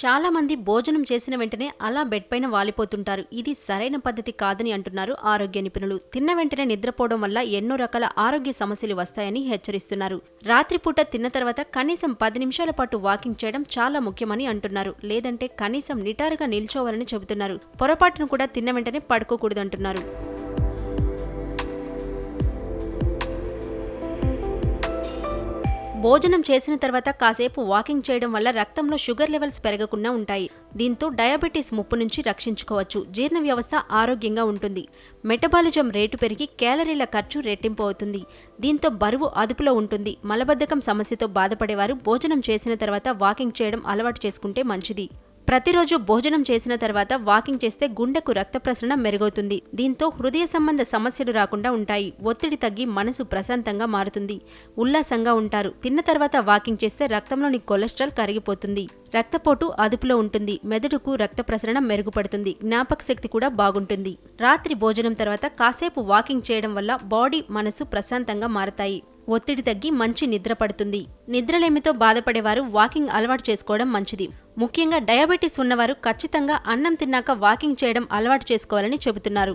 చాలామంది భోజనం చేసిన వెంటనే అలా బెడ్ పైన వాలిపోతుంటారు. ఇది సరైన పద్ధతి కాదని అంటున్నారు ఆరోగ్య నిపుణులు. తిన్న వెంటనే నిద్రపోవడం వల్ల ఎన్నో రకాల ఆరోగ్య సమస్యలు వస్తాయని హెచ్చరిస్తున్నారు. రాత్రిపూట తిన్న తర్వాత కనీసం పది నిమిషాల పాటు వాకింగ్ చేయడం చాలా ముఖ్యమని అంటున్నారు. లేదంటే కనీసం నిటారుగా నిల్చోవాలని చెబుతున్నారు. పొరపాటును కూడా తిన్న వెంటనే పడుకోకూడదంటున్నారు. భోజనం చేసిన తర్వాత కాసేపు వాకింగ్ చేయడం వల్ల రక్తంలో షుగర్ లెవెల్స్ పెరగకుండా ఉంటాయి. దీంతో డయాబెటీస్ ముప్పు నుంచి రక్షించుకోవచ్చు. జీర్ణ వ్యవస్థ ఆరోగ్యంగా ఉంటుంది. మెటబాలిజం రేటు పెరిగి క్యాలరీల ఖర్చు రెట్టింపు అవుతుంది. దీంతో బరువు అదుపులో ఉంటుంది. మలబద్ధకం సమస్యతో బాధపడేవారు భోజనం చేసిన తర్వాత వాకింగ్ చేయడం అలవాటు చేసుకుంటే మంచిది. ప్రతిరోజు భోజనం చేసిన తర్వాత వాకింగ్ చేస్తే గుండెకు రక్త ప్రసరణ మెరుగవుతుంది. దీంతో హృదయ సంబంధ సమస్యలు రాకుండా ఉంటాయి. ఒత్తిడి తగ్గి మనసు ప్రశాంతంగా మారుతుంది. ఉల్లాసంగా ఉంటారు. తిన్న తర్వాత వాకింగ్ చేస్తే రక్తంలోని కొలెస్ట్రాల్ కరిగిపోతుంది. రక్తపోటు అదుపులో ఉంటుంది. మెదడుకు రక్త ప్రసరణ మెరుగుపడుతుంది. జ్ఞాపక శక్తి కూడా బాగుంటుంది. రాత్రి భోజనం తర్వాత కాసేపు వాకింగ్ చేయడం వల్ల బాడీ మనసు ప్రశాంతంగా మారతాయి. ఒత్తిడి తగ్గి మంచి నిద్ర పడుతుంది. నిద్రలేమితో బాధపడేవారు వాకింగ్ అలవాటు చేసుకోవడం మంచిది. ముఖ్యంగా డయాబెటీస్ ఉన్నవారు ఖచ్చితంగా అన్నం తిన్నాక వాకింగ్ చేయడం అలవాటు చేసుకోవాలని చెబుతున్నారు.